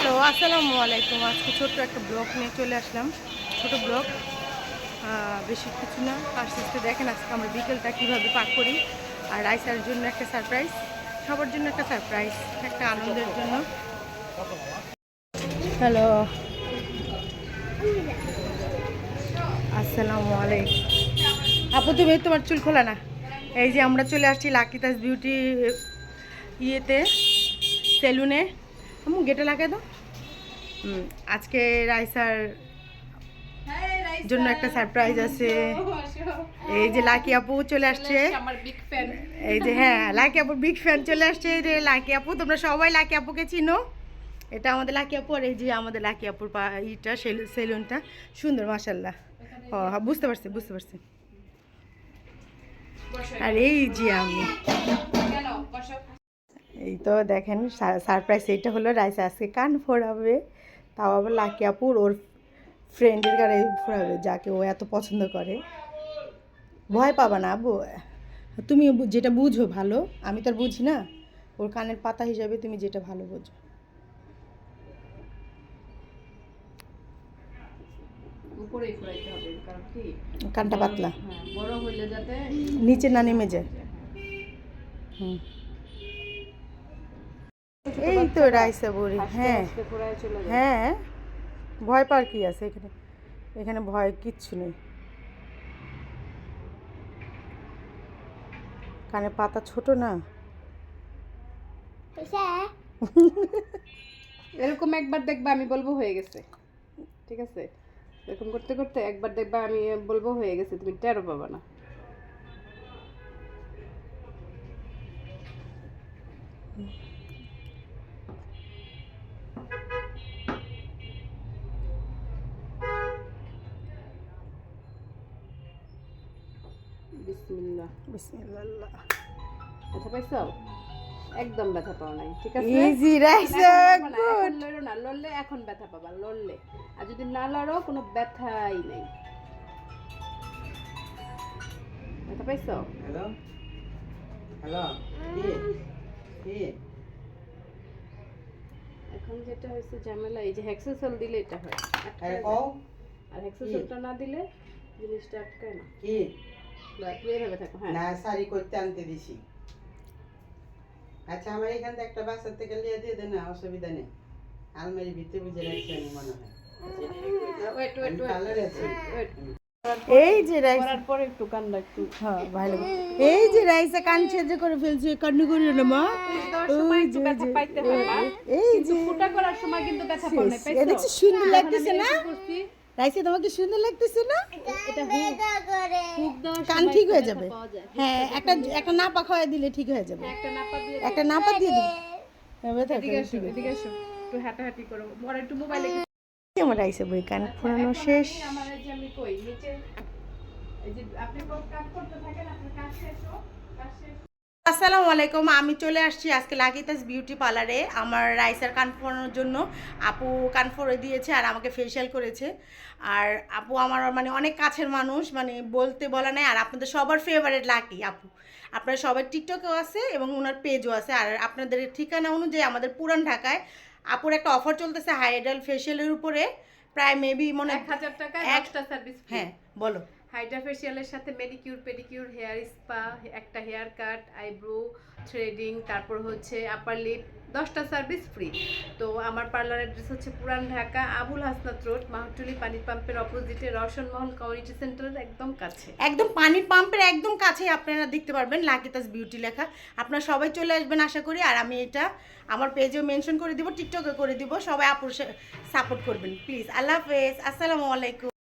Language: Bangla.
হ্যালো, আসসালামু আলাইকুম। আজকে ছোট্ট একটা ব্লগ নিয়ে চলে আসলাম। ছোট ব্লগ। বেশি কিছু না। শেষে দেখেন আজকে আমরা বিকেলটা কীভাবে পার করি। আর রাইসার জন্য একটা সারপ্রাইজ সবার জন্য একটা সারপ্রাইজ একটা আনন্দের জন্য। হ্যালো। আসসালামু আলাইকুম। আপু, তুমি তোমার চুল খোলা না? এই যে আমরা চলে আসছি লাকিতাস বিউটি ইয়েতে, সেলুনে। আমি গেটে লাগাই দাও। আজকে রাইসার জন্য একটা সারপ্রাইজ আছে। এই যে লাকি আপু চলে আসছে। এই যে হ্যাঁ লাকি আপুর বিগ ফ্যান চলে আসছে। এই যে লাকি আপু তোমরা সবাই লাকি আপুকে চিনো। এটা আমাদের লাকি আপু আর এই যে আমাদের লাকি আপুর ইটা সেলুনটা। সুন্দর মাসাল্লাহ ও হ্যাঁ, বুঝতে পারছি বুঝতে পারছি। আর এই যে আমি এই তো দেখেন সারপ্রাইজ এইটা হলো রাইসা আজকে কান ফোড়াবে। তাও আবার লাকি আপুর ওর ফ্রেন্ডের গাড়ি ফোড়াবে যাকে ও এত পছন্দ করে। ভয় পাবা না আবু তুমি যেটা বুঝো ভালো আমি তো আর বুঝি না। ওর কানের পাতা হিসাবে তুমি যেটা ভালো বোঝো। উপরেই ফুরাইতে হবে কারণ কি? কানটা পাতলা। হ্যাঁ বড় হইলে যাতে নিচে না নেমে যায়। হুম। এই তো রাইসা বুড়ি হ্যাঁ। হ্যাঁ ভয় পার কি আছে এখানে? এখানে ভয় কিচ্ছু নেই। কানে পাতা ছোট না? এরকম একবার দেখবা আমি বলব হয়ে গেছে। ঠিক আছে? এরকম করতে করতে একবার দেখবা আমি বলব হয়ে গেছে তুমি টেরো পাবা না। বিসমিল্লাহ। বিসমিল্লাহ। ব্যথা পাইছো? একদম ব্যথা পাও নাই ঠিক আছে? ইজি রাইসা না, লড়ো না লড়লে এখন ব্যথা পাবা লড়লে। আর যদি না লড়ো কোনো ব্যথাই নেই। ব্যথা পাইছো? হ্যালো হ্যালো কি? কি? এখন যেটা হয়েছে ঝামেলা এই যে হেক্সোসেল দিলে এটা হয়। হ্যাঁ আর হেক্সোসেলটা না দিলে জিনিসটা আটকায় না। কি? হ্যাঁ না শাড়ি করতে আনতে দিছি। আচ্ছা আমার এখান থেকে একটা বাসার থেকে লিয়ে দিয়ে দে না অসুবিধা নেই। আলমারি ভিতরে বুঝে রাখছি আমি মনে হয়। এই যে রাইসা পরে একটু কান্না একটু হ্যাঁ ভালো এই যে রাইসা কান ছেদে করে ফেলছে কান্না করিও না মা। এই কিন্তু যে ফুটা করার সময় কিন্তু ব্যথা না সুন্দর লাগতেছে না? রাইসা তোমাকে সুন্দর লাগতেছে না? এটা হুক হুক কান ঠিক হয়ে যাবে। হ্যাঁ একটা একটা নাপা খাওয়াই দিলে ঠিক হয়ে যাবে। একটা নাপা দিয়ে একটা দিই ব্যথা এদিকে করে এসো ঠিক আছে। এদিকে এসো একটু হাঁটাহাঁটি করো। আর একটু মোবাইলে আমার রাইসা বই কান ফোরানো শেষ। আমার এই যে আমি কই নিচে এই যে আপনি কাজ করতে থাকেন আপনার কাজ শেষ হোক। শেষ আসসালামু আলাইকুম আমি চলে আসছি আজকে লাকিতাস বিউটি পার্লারে আমার রাইসার কান ফোরানোর জন্য। আপু কান ফোরে দিয়েছে আর আমাকে ফেসিয়াল করেছে। আর আপু আমার মানে অনেক কাছের মানুষ মানে বলতে বলা নেই। আর আপনাদের সবার ফেভারিট লাকি আপু। আপনারা সবার টিকটকেও আছে এবং ওনার পেজও আছে। আর আপনাদের ঠিকানা অনুযায়ী আমাদের পুরান ঢাকায় আপুর একটা অফার চলতেছে হাইডাল ফেসিয়ালের উপরে। প্রায় মেবি মনে এক হাজার টাকা এক- একটা সার্ভিস হ্যাঁ বলো। হাইড্রা ফেশিয়ালের সাথে মেডিকিউর, পেডিকিউর, হেয়ার স্পা, একটা হেয়ার কাট, আইব্রো, থ্রেডিং, তারপর হচ্ছে আপার লিপ দশটা সার্ভিস ফ্রি তো আমার পার্লার অ্যাড্রেস হচ্ছে পুরান ঢাকা, আবুল হাসনাত রোড মাহটুলি পানির পাম্পের অপোজিটে রওশনমহল কমিউনিটি সেন্টারের একদম কাছে। একদম পানির পাম্পের একদম কাছে আপনারা দেখতে পারবেন লাকিতাস বিউটি লেখা। আপনারা সবাই চলে আসবেন আশা করি, আর আমি এটা আমার পেজেও মেনশন করে দিব টিকটকে করে দিব, সবাই আপুর সাপোর্ট করবেন। প্লিজ আল্লাহ হাফেজ, আসসালামু আলাইকুম।